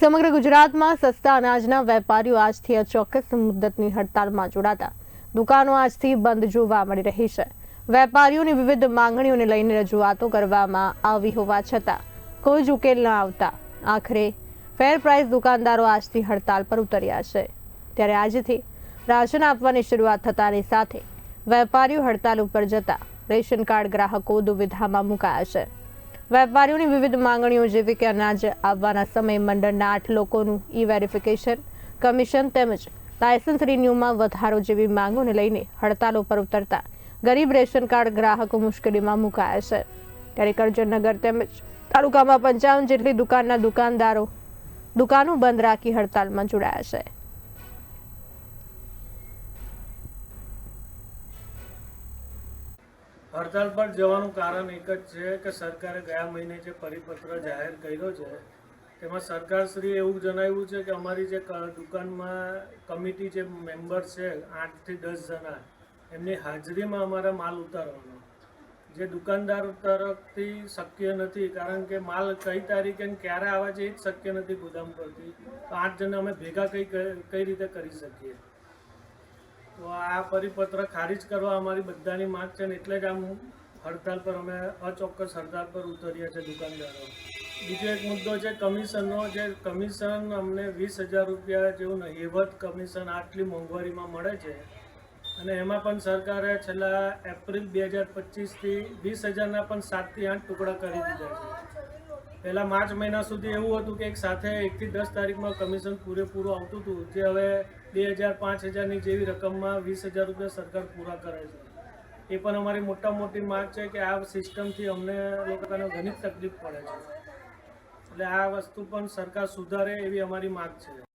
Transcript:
સમગ્ર ગુજરાતમાં સસ્તા અનાજના વેપારીઓ આજથી અચોક્કસ મુદ્દતની હડતાલમાં જોડાતા. દુકાનો આજથી બંધ જોવા મળી રહી છે. વેપારીઓની વિવિધ માંગણીઓને લઈને રજૂઆતો કરવામાં આવી હોવા છતાં કોઈ જ ઉકેલ ન આવતા. આખરે ફેર પ્રાઇસ દુકાનદારો આજથી હડતાલ પર ઉતર્યા છે. ત્યારે આજથી રાશન આપવાની શરૂઆત થતાની સાથે વેપારીઓ હડતાલ ઉપર જતા. રેશન કાર્ડ ગ્રાહકો દુવિધામાં મુકાયા છે. વેપારીઓની વિવિધ માંગણીઓ જેવી કે અનાજ આવવાના સમયે મંડળના આઠ લોકોનું ઈ વેરિફિકેશન કમિશન તેમજ લાયસન્સ રિન્યુમાં વધારો જેવી માંગોને લઈને હડતાલ ઉપર ઉતરતા ગરીબ રેશન કાર્ડ ગ્રાહકો મુશ્કેલીમાં મુકાયા છે. ત્યારે કરજણનગર તેમજ તાલુકામાં પંચાવન જેટલી દુકાનના દુકાનદારો દુકાનો બંધ રાખી હડતાલમાં જોડાયા છે. હડતાલ પર જવાનું કારણ એક જ છે કે સરકારે ગયા મહિને જે પરિપત્ર જાહેર કર્યો છે, તેમાં સરકારશ્રીએ એવું જણાવ્યું છે કે અમારી જે દુકાનમાં કમિટી જે મેમ્બર છે, આઠથી દસ જણા, એમની હાજરીમાં અમારે માલ ઉતારવાનો. જે દુકાનદાર તરફથી શક્ય નથી, કારણ કે માલ કઈ તારીખે ક્યારે આવે છે એ જ શક્ય નથી ગોદામ પરથી. તો આઠ જણા અમે ભેગા કઈ કઈ રીતે કરી શકીએ? તો આ પરિપત્ર ખારીજ કરવા અમારી બધાની માંગ છે ને એટલે જ આમ હડતાલ પર અમે અચોક્કસ હડતાલ પર ઉતર્યા છે દુકાનદારો. બીજો એક મુદ્દો છે, કમિશનનો જે કમિશન અમને વીસ હજાર રૂપિયા જેવું નહિવત કમિશન આટલી મોંઘવારીમાં મળે છે અને એમાં પણ સરકારે છેલ્લા એપ્રિલ બે હજાર પચીસથી વીસ હજારના પણ સાતથી આઠ ટુકડા કરી દીધા છે. પહેલાં માર્ચ મહિના સુધી એવું હતું કે એક સાથે એકથી દસ તારીખમાં કમિશન પૂરેપૂરું આવતું હતું, જે હવે બે હજાર, પાંચ હજારની જેવી રકમમાં વીસ હજાર રૂપિયા સરકાર પૂરા કરે છે. એ પણ અમારી મોટા મોટી માગ છે કે આ સિસ્ટમથી અમને લોકોને ઘણી તકલીફ પડે છે. એટલે આ વસ્તુ પણ સરકાર સુધારે એવી અમારી માગ છે.